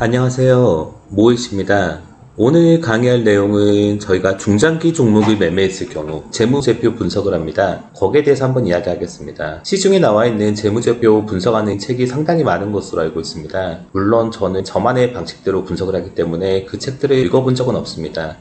안녕하세요. 모이십니다. 오늘 강의할 내용은 저희가 중장기 종목을 매매했을 경우 재무제표 분석을 합니다. 거기에 대해서 한번 이야기하겠습니다. 시중에 나와 있는 재무제표 분석하는 책이 상당히 많은 것으로 알고 있습니다. 물론 저는 저만의 방식대로 분석을 하기 때문에 그 책들을 읽어본 적은 없습니다.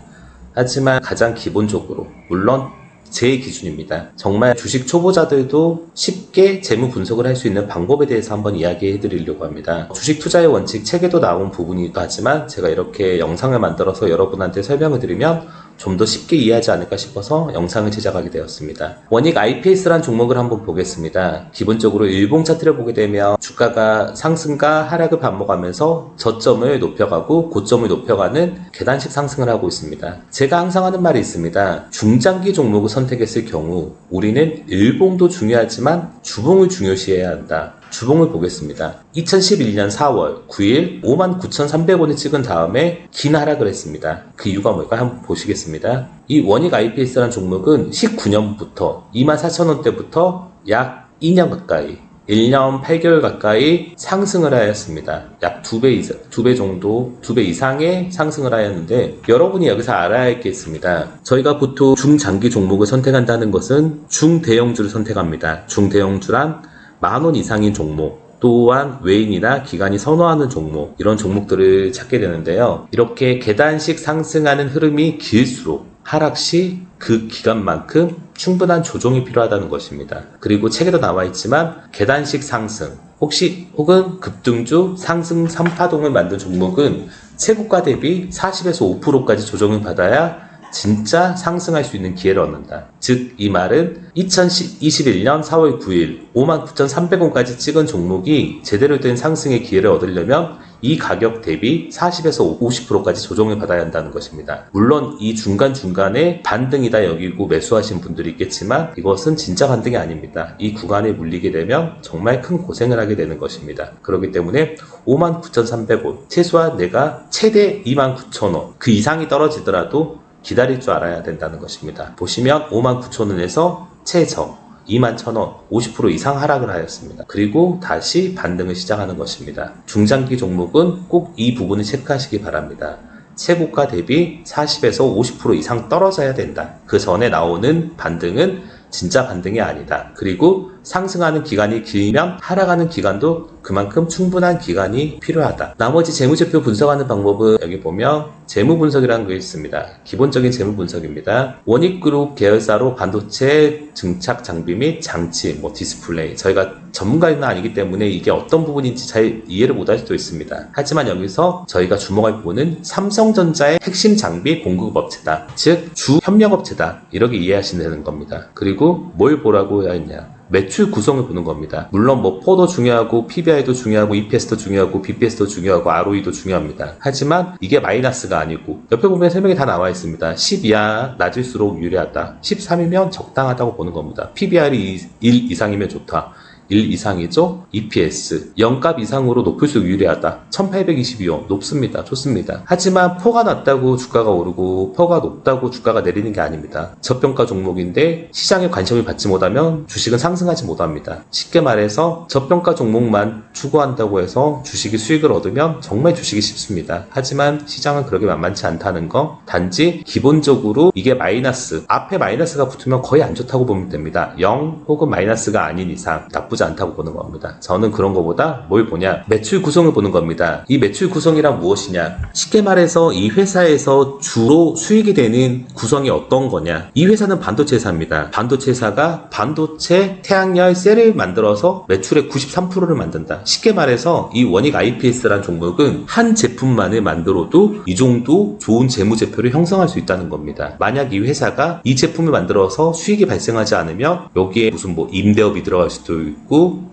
하지만 가장 기본적으로 물론 제 기준입니다. 정말 주식 초보자들도 쉽게 재무 분석을 할 수 있는 방법에 대해서 한번 이야기해 드리려고 합니다. 주식 투자의 원칙 책에도 나온 부분이기도 하지만 제가 이렇게 영상을 만들어서 여러분한테 설명을 드리면 좀 더 쉽게 이해하지 않을까 싶어서 영상을 제작하게 되었습니다. 원익 IPS란 종목을 한번 보겠습니다. 기본적으로 일봉 차트를 보게 되면 주가가 상승과 하락을 반복하면서 저점을 높여가고 고점을 높여가는 계단식 상승을 하고 있습니다. 제가 항상 하는 말이 있습니다. 중장기 종목을 선택했을 경우 우리는 일봉도 중요하지만 주봉을 중요시해야 한다. 주봉을 보겠습니다. 2011년 4월 9일 59,300원을 찍은 다음에 긴 하락을 했습니다. 그 이유가 뭘까 한번 보시겠습니다. 이 원익 IPS라는 종목은 19년부터 24,000원대부터 약 2년 가까이 1년 8개월 가까이 상승을 하였습니다. 약 2배 이상, 2배 정도, 2배 이상의 상승을 하였는데, 여러분이 여기서 알아야 할 게 있습니다. 저희가 보통 중장기 종목을 선택한다는 것은 중대형주를 선택합니다. 중대형주란 만원 이상인 종목, 또한 외인이나 기관이 선호하는 종목, 이런 종목들을 찾게 되는데요. 이렇게 계단식 상승하는 흐름이 길수록 하락 시 그 기간만큼 충분한 조정이 필요하다는 것입니다. 그리고 책에도 나와 있지만 계단식 상승, 혹시 혹은 급등주 상승 3파동을 만든 종목은 최고가 대비 40에서 5%까지 조정을 받아야 진짜 상승할 수 있는 기회를 얻는다. 즉, 이 말은 2021년 4월 9일 59,300원까지 찍은 종목이 제대로 된 상승의 기회를 얻으려면 이 가격 대비 40에서 50%까지 조정을 받아야 한다는 것입니다. 물론 이 중간중간에 반등이다 여기고 매수하신 분들이 있겠지만 이것은 진짜 반등이 아닙니다. 이 구간에 물리게 되면 정말 큰 고생을 하게 되는 것입니다. 그렇기 때문에 59,300원, 최소한 내가 최대 29,000원, 그 이상이 떨어지더라도 기다릴 줄 알아야 된다는 것입니다. 보시면 59,000원에서 최저 21,000원 50% 이상 하락을 하였습니다. 그리고 다시 반등을 시작하는 것입니다. 중장기 종목은 꼭 이 부분을 체크하시기 바랍니다. 최고가 대비 40에서 50% 이상 떨어져야 된다. 그 전에 나오는 반등은 진짜 반등이 아니다. 그리고 상승하는 기간이 길면 하락하는 기간도 그만큼 충분한 기간이 필요하다. 나머지 재무제표 분석하는 방법은 여기 보면 재무분석이라는 게 있습니다. 기본적인 재무분석입니다. 원익그룹 계열사로 반도체 증착 장비 및 장치, 뭐 디스플레이. 저희가 전문가는 아니기 때문에 이게 어떤 부분인지 잘 이해를 못할 수도 있습니다. 하지만 여기서 저희가 주목할 부분은 삼성전자의 핵심 장비 공급 업체다. 즉, 주 협력업체다. 이렇게 이해하시면 되는 겁니다. 그리고 뭘 보라고 해야 했냐. 매출 구성을 보는 겁니다. 물론 뭐 포도 중요하고 PBI도 중요하고 EPS도 중요하고 BPS도 중요하고 ROE도 중요합니다. 하지만 이게 마이너스가 아니고 옆에 보면 설명이 다 나와 있습니다. 10 이하 낮을수록 유리하다. 13이면 적당하다고 보는 겁니다. PBR이 1 이상이면 좋다. 1 이상이죠? EPS 0값 이상으로 높을수록 유리하다. 1822원 높습니다. 좋습니다. 하지만 포가 낮다고 주가가 오르고 포가 높다고 주가가 내리는 게 아닙니다. 저평가 종목인데 시장에 관심을 받지 못하면 주식은 상승하지 못합니다. 쉽게 말해서 저평가 종목만 추구한다고 해서 주식이 수익을 얻으면 정말 주식이 쉽습니다. 하지만 시장은 그렇게 만만치 않다는 거 단지 기본적으로 이게 마이너스 앞에 마이너스가 붙으면 거의 안 좋다고 보면 됩니다. 0 혹은 마이너스가 아닌 이상 나쁘지 않다고 보는 겁니다. 저는 그런 것보다 뭘 보냐 매출 구성을 보는 겁니다. 이 매출 구성이란 무엇이냐 쉽게 말해서 이 회사에서 주로 수익이 되는 구성이 어떤 거냐 이 회사는 반도체 회사입니다. 반도체 회사가 반도체 태양열 셀을 만들어서 매출의 93%를 만든다. 쉽게 말해서 이 원익 IPS라는 종목은 한 제품만을 만들어도 이 정도 좋은 재무제표를 형성할 수 있다는 겁니다. 만약 이 회사가 이 제품을 만들어서 수익이 발생하지 않으면 여기에 무슨 뭐 임대업이 들어갈 수도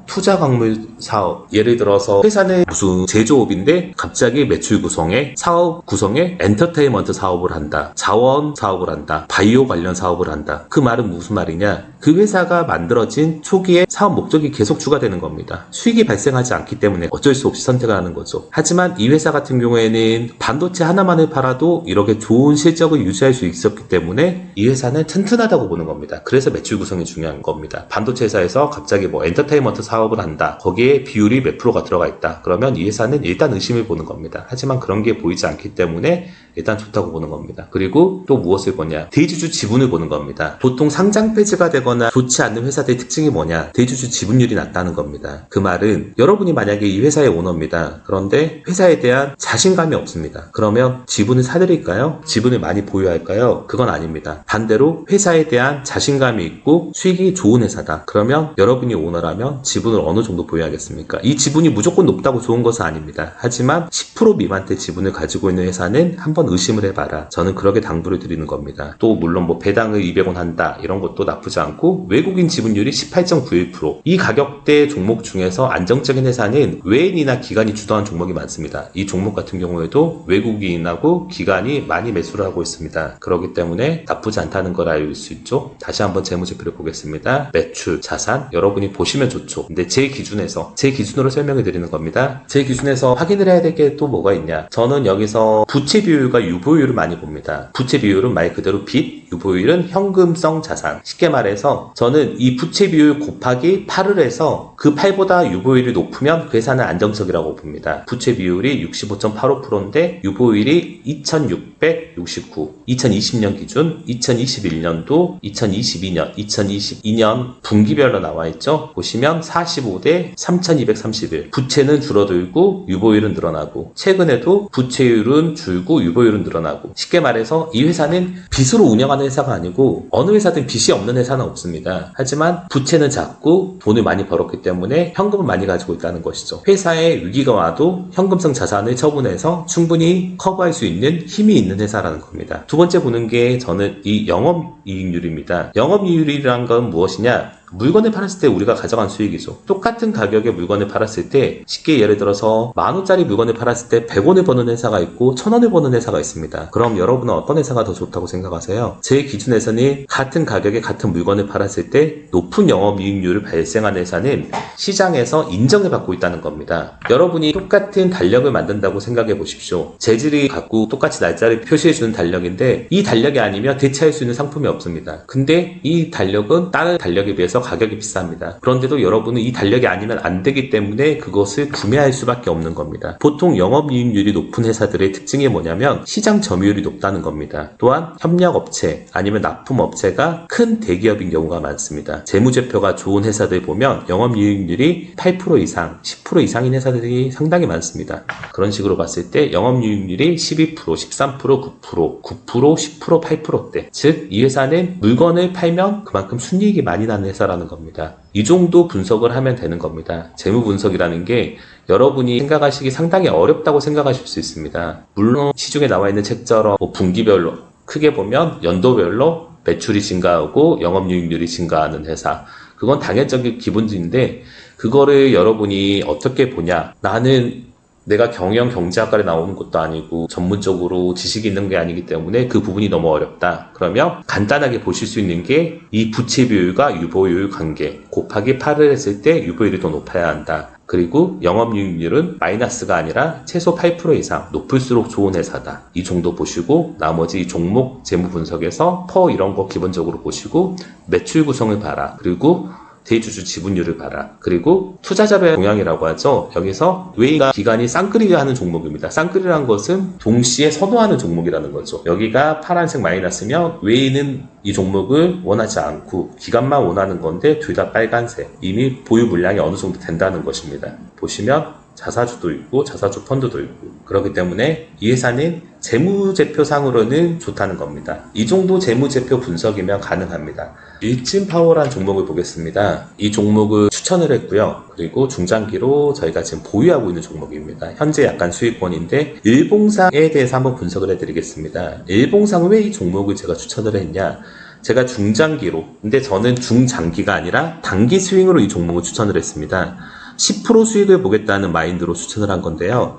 투자 광물 사업. 예를 들어서 회사는 무슨 제조업인데 갑자기 매출 구성에 사업 구성에 엔터테인먼트 사업을 한다 자원 사업을 한다 바이오 관련 사업을 한다. 그 말은 무슨 말이냐? 그 회사가 만들어진 초기에 사업 목적이 계속 추가되는 겁니다. 수익이 발생하지 않기 때문에 어쩔 수 없이 선택을 하는 거죠. 하지만 이 회사 같은 경우에는 반도체 하나만을 팔아도 이렇게 좋은 실적을 유지할 수 있었기 때문에 이 회사는 튼튼하다고 보는 겁니다. 그래서 매출 구성이 중요한 겁니다. 반도체 회사에서 갑자기 뭐 엔터 엔터테인먼트 사업을 한다. 거기에 비율이 몇 프로가 들어가 있다. 그러면 이 회사는 일단 의심을 보는 겁니다. 하지만 그런 게 보이지 않기 때문에 일단 좋다고 보는 겁니다. 그리고 또 무엇을 보냐? 대주주 지분을 보는 겁니다. 보통 상장 폐지가 되거나 좋지 않는 회사들의 특징이 뭐냐? 대주주 지분율이 낮다는 겁니다. 그 말은 여러분이 만약에 이 회사의 오너입니다. 그런데 회사에 대한 자신감이 없습니다. 그러면 지분을 사드릴까요? 지분을 많이 보유할까요? 그건 아닙니다. 반대로 회사에 대한 자신감이 있고 수익이 좋은 회사다. 그러면 여러분이 오너라 면 지분을 어느 정도 보유하겠습니까? 이 지분이 무조건 높다고 좋은 것은 아닙니다. 하지만 10% 미만대 지분을 가지고 있는 회사는 한번 의심을 해봐라. 저는 그렇게 당부를 드리는 겁니다. 또 물론 뭐 배당을 200원 한다 이런 것도 나쁘지 않고 외국인 지분율이 18.91%이 가격대 종목 중에서 안정적인 회사는 외인이나 기관이 주도한 종목이 많습니다. 이 종목 같은 경우에도 외국인하고 기관이 많이 매수를 하고 있습니다. 그렇기 때문에 나쁘지 않다는 걸 알 수 있죠. 다시 한번 재무제표를 보겠습니다. 매출, 자산 여러분이 보시면 좋죠. 근데 제 기준에서 제 기준으로 설명해 드리는 겁니다. 제 기준에서 확인을 해야 될 게 또 뭐가 있냐? 저는 여기서 부채 비율과 유보율을 많이 봅니다. 부채 비율은 말 그대로 빚, 유보율은 현금성 자산. 쉽게 말해서 저는 이 부채 비율 곱하기 8을 해서 그 8보다 유보율이 높으면 그 회사는 안정적이라고 봅니다. 부채 비율이 65.85%인데 유보율이 2669. 2020년 기준 2021년도 2022년 2022년 분기별로 나와 있죠. 보시 면 45대 3231. 부채는 줄어들고 유보율은 늘어나고 최근에도 부채율은 줄고 유보율은 늘어나고 쉽게 말해서 이 회사는 빚으로 운영하는 회사가 아니고 어느 회사든 빚이 없는 회사는 없습니다. 하지만 부채는 작고 돈을 많이 벌었기 때문에 현금을 많이 가지고 있다는 것이죠. 회사에 위기가 와도 현금성 자산을 처분해서 충분히 커버할 수 있는 힘이 있는 회사라는 겁니다. 두 번째 보는 게 저는 이 영업이익률입니다. 영업이익률이란 건 무엇이냐? 물건을 팔았을 때 우리가 가져간 수익이죠. 똑같은 가격의 물건을 팔았을 때 쉽게 예를 들어서 만 원짜리 물건을 팔았을 때 100원을 버는 회사가 있고 1000원을 버는 회사가 있습니다. 그럼 여러분은 어떤 회사가 더 좋다고 생각하세요? 제 기준에서는 같은 가격에 같은 물건을 팔았을 때 높은 영업이익률을 발생한 회사는 시장에서 인정을 받고 있다는 겁니다. 여러분이 똑같은 달력을 만든다고 생각해 보십시오. 재질이 같고 똑같이 날짜를 표시해 주는 달력인데 이 달력이 아니면 대체할 수 있는 상품이 없습니다. 근데 이 달력은 다른 달력에 비해서 가격이 비쌉니다. 그런데도 여러분은 이 달력이 아니면 안 되기 때문에 그것을 구매할 수밖에 없는 겁니다. 보통 영업이익률이 높은 회사들의 특징이 뭐냐면 시장 점유율이 높다는 겁니다. 또한 협력업체 아니면 납품업체가 큰 대기업인 경우가 많습니다. 재무제표가 좋은 회사들 보면 영업이익률이 8% 이상, 10% 이상인 회사들이 상당히 많습니다. 그런 식으로 봤을 때 영업이익률이 12%, 13%, 9%, 9%, 10%, 8%대. 즉, 이 회사는 물건을 팔면 그만큼 순이익이 많이 나는 회사 라는 겁니다. 이 정도 분석을 하면 되는 겁니다. 재무 분석이라는 게 여러분이 생각하시기 상당히 어렵다고 생각하실 수 있습니다. 물론 시중에 나와 있는 책처럼 뭐 분기별로 크게 보면 연도별로 매출이 증가하고 영업이익률이 증가하는 회사. 그건 당연적인 기본인데 그거를 여러분이 어떻게 보냐? 나는 내가 경영 경제학과에 나오는 것도 아니고 전문적으로 지식이 있는 게 아니기 때문에 그 부분이 너무 어렵다. 그러면 간단하게 보실 수 있는 게 이 부채 비율과 유보율 관계 곱하기 8을 했을 때 유보율이 더 높아야 한다. 그리고 영업이익률은 마이너스가 아니라 최소 8% 이상 높을수록 좋은 회사다. 이 정도 보시고 나머지 이 종목 재무 분석에서 퍼 이런 거 기본적으로 보시고 매출 구성을 봐라. 그리고 대주주 지분율을 봐라. 그리고 투자자별 동향이라고 하죠. 여기서 외인과 기관이 쌍끌이를 하는 종목입니다. 쌍끌이라는 것은 동시에 선호하는 종목이라는 거죠. 여기가 파란색 마이너스면 외인은 이 종목을 원하지 않고 기관만 원하는 건데 둘 다 빨간색. 이미 보유 물량이 어느 정도 된다는 것입니다. 보시면 자사주도 있고 자사주 펀드도 있고 그렇기 때문에 이 회사는 재무제표상으로는 좋다는 겁니다. 이 정도 재무제표 분석이면 가능합니다. 일진 파워란 종목을 보겠습니다. 이 종목을 추천을 했고요. 그리고 중장기로 저희가 지금 보유하고 있는 종목입니다. 현재 약간 수익권인데 일봉상에 대해서 한번 분석을 해드리겠습니다. 일봉상 왜이 종목을 제가 추천을 했냐? 제가 중장기로 근데 저는 중장기가 아니라 단기 스윙으로 이 종목을 추천을 했습니다. 10% 수익을 보겠다는 마인드로 추천을 한 건데요.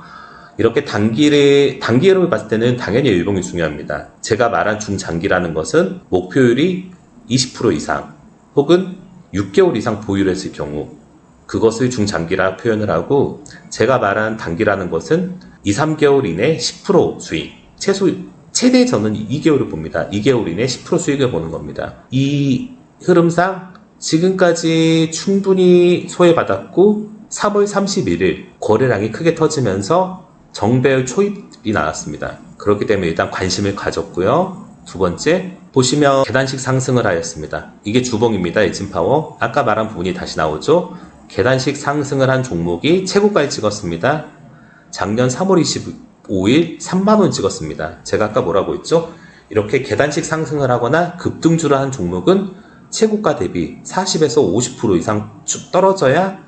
이렇게 단기를, 단기로 봤을 때는 당연히 일봉이 중요합니다. 제가 말한 중장기라는 것은 목표율이 20% 이상 혹은 6개월 이상 보유를 했을 경우 그것을 중장기라 표현을 하고 제가 말한 단기라는 것은 2, 3개월 이내 10% 수익 최소 최대 저는 2개월을 봅니다. 2개월 이내 10% 수익을 보는 겁니다. 이 흐름상 지금까지 충분히 소외받았고 3월 31일 거래량이 크게 터지면서 정배열 초입이 나왔습니다. 그렇기 때문에 일단 관심을 가졌고요. 두 번째 보시면 계단식 상승을 하였습니다. 이게 주봉입니다. 일진파워. 아까 말한 부분이 다시 나오죠. 계단식 상승을 한 종목이 최고가를 찍었습니다. 작년 3월 25일 3만원 찍었습니다. 제가 아까 뭐라고 했죠? 이렇게 계단식 상승을 하거나 급등주를 한 종목은 최고가 대비 40에서 50% 이상 쭉 떨어져야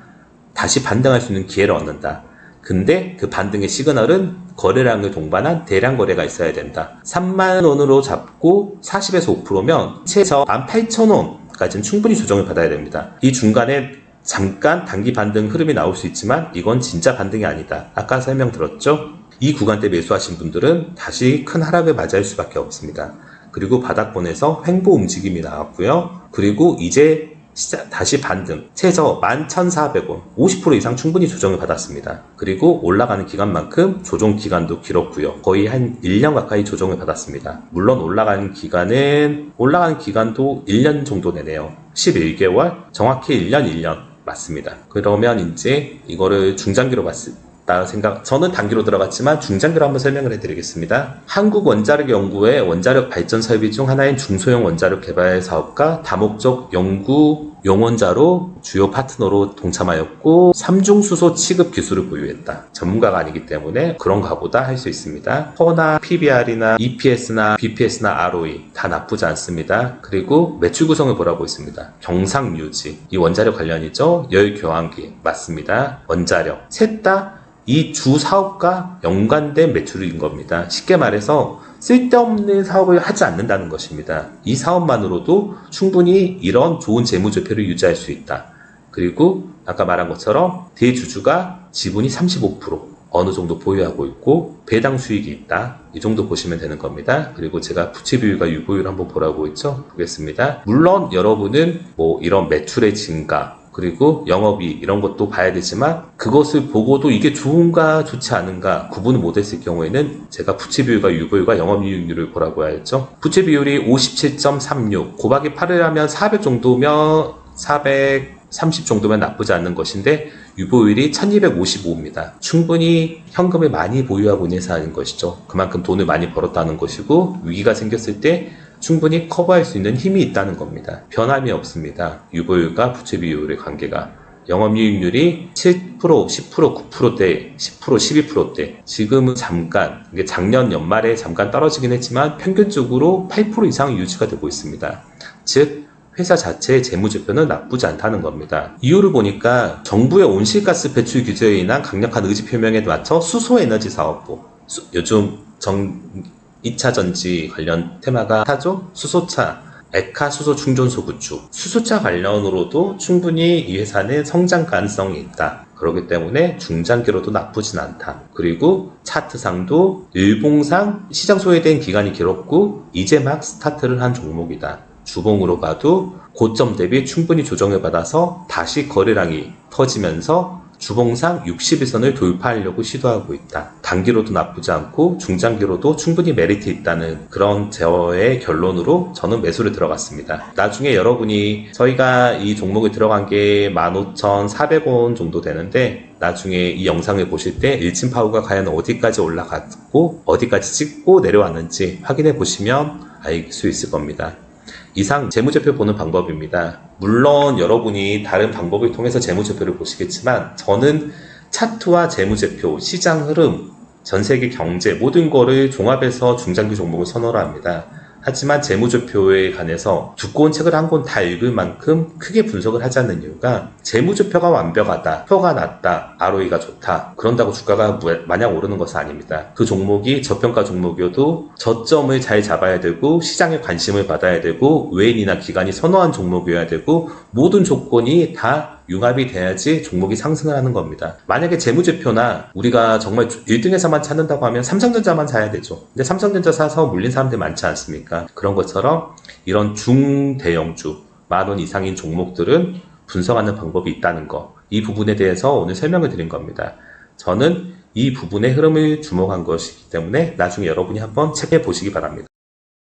다시 반등할 수 있는 기회를 얻는다. 근데 그 반등의 시그널은 거래량을 동반한 대량 거래가 있어야 된다. 3만 원으로 잡고 40에서 5%면 최저 18,000원까지는 충분히 조정을 받아야 됩니다. 이 중간에 잠깐 단기 반등 흐름이 나올 수 있지만 이건 진짜 반등이 아니다. 아까 설명 들었죠? 이 구간대 매수하신 분들은 다시 큰 하락을 맞이할 수밖에 없습니다. 그리고 바닥권에서 횡보 움직임이 나왔고요. 그리고 이제 시작, 다시 반등, 최저 11,400원, 50% 이상 충분히 조정을 받았습니다. 그리고 올라가는 기간만큼 조정 기간도 길었고요. 거의 한 1년 가까이 조정을 받았습니다. 물론 올라가는 기간은, 올라가는 기간도 1년 정도 되네요. 11개월, 정확히 1년, 1년 맞습니다. 그러면 이제 이거를 중장기로 봤을 다 생각, 저는 단기로 들어갔지만 중장기로 한번 설명을 해드리겠습니다. 한국원자력연구의 원자력 발전 설비 중 하나인 중소형 원자력 개발 사업과 다목적 연구 용원자로 주요 파트너로 동참하였고 삼중수소 취급 기술을 보유했다. 전문가가 아니기 때문에 그런 가보다 할 수 있습니다. 퍼나 PBR이나 EPS나 BPS나 ROE 다 나쁘지 않습니다. 그리고 매출 구성을 보라고 있습니다. 경상 유지 이 원자력 관련이죠. 열 교환기 맞습니다. 원자력 셋 다 이 주 사업과 연관된 매출인 겁니다. 쉽게 말해서 쓸데없는 사업을 하지 않는다는 것입니다. 이 사업만으로도 충분히 이런 좋은 재무제표를 유지할 수 있다. 그리고 아까 말한 것처럼 대주주가 지분이 35% 어느 정도 보유하고 있고 배당 수익이 있다. 이 정도 보시면 되는 겁니다. 그리고 제가 부채 비율과 유보율 한번 보라고 했죠. 보겠습니다. 물론 여러분은 뭐 이런 매출의 증가 그리고 영업이 이런 것도 봐야 되지만 그것을 보고도 이게 좋은가 좋지 않은가 구분을 못했을 경우에는 제가 부채 비율과 유보율과 영업이익률을 보라고 해야죠. 부채 비율이 57.36 곱하기 8을 하면 400 정도면 430 정도면 나쁘지 않는 것인데 유보율이 1255입니다. 충분히 현금을 많이 보유하고 있는 회사인 것이죠. 그만큼 돈을 많이 벌었다는 것이고 위기가 생겼을 때 충분히 커버할 수 있는 힘이 있다는 겁니다. 변함이 없습니다. 유보율과 부채 비율의 관계가. 영업이익률이 7%, 10%, 9%대, 10%, 12%대. 지금은 잠깐, 이게 작년 연말에 잠깐 떨어지긴 했지만 평균적으로 8% 이상 유지가 되고 있습니다. 즉, 회사 자체의 재무제표는 나쁘지 않다는 겁니다. 이유를 보니까 정부의 온실가스 배출 규제에 인한 강력한 의지 표명에 맞춰 수소에너지 사업부, 수- 요즘 정, 2차 전지 관련 테마가 타죠? 수소차, 에카 수소 충전소 구축. 수소차 관련으로도 충분히 이 회사는 성장 가능성이 있다. 그렇기 때문에 중장기로도 나쁘진 않다. 그리고 차트상도 일봉상 시장 소외된 기간이 길었고 이제 막 스타트를 한 종목이다. 주봉으로 봐도 고점 대비 충분히 조정을 받아서 다시 거래량이 터지면서 주봉상 60일선을 돌파하려고 시도하고 있다. 단기로도 나쁘지 않고 중장기로도 충분히 메리트 있다는 그런 제어의 결론으로 저는 매수를 들어갔습니다. 나중에 여러분이 저희가 이 종목에 들어간 게 15,400원 정도 되는데 나중에 이 영상을 보실 때 일침파우가 과연 어디까지 올라갔고 어디까지 찍고 내려왔는지 확인해 보시면 알 수 있을 겁니다. 이상 재무제표 보는 방법입니다. 물론 여러분이 다른 방법을 통해서 재무제표를 보시겠지만 저는 차트와 재무제표, 시장 흐름, 전 세계 경제 모든 거를 종합해서 중장기 종목을 선호를 합니다. 하지만 재무제표에 관해서 두꺼운 책을 한 권 다 읽을 만큼 크게 분석을 하지 않는 이유가 재무제표가 완벽하다, 표가 낮다, ROE가 좋다. 그런다고 주가가 무- 마냥 오르는 것은 아닙니다. 그 종목이 저평가 종목이어도 저점을 잘 잡아야 되고 시장에 관심을 받아야 되고 외인이나 기관이 선호한 종목이어야 되고 모든 조건이 다 융합이 돼야지 종목이 상승을 하는 겁니다. 만약에 재무제표나 우리가 정말 1등에서만 찾는다고 하면 삼성전자만 사야 되죠. 근데 삼성전자 사서 물린 사람들 많지 않습니까? 그런 것처럼 이런 중대형주, 만 원 이상인 종목들은 분석하는 방법이 있다는 거. 이 부분에 대해서 오늘 설명을 드린 겁니다. 저는 이 부분의 흐름을 주목한 것이기 때문에 나중에 여러분이 한번 체크해 보시기 바랍니다.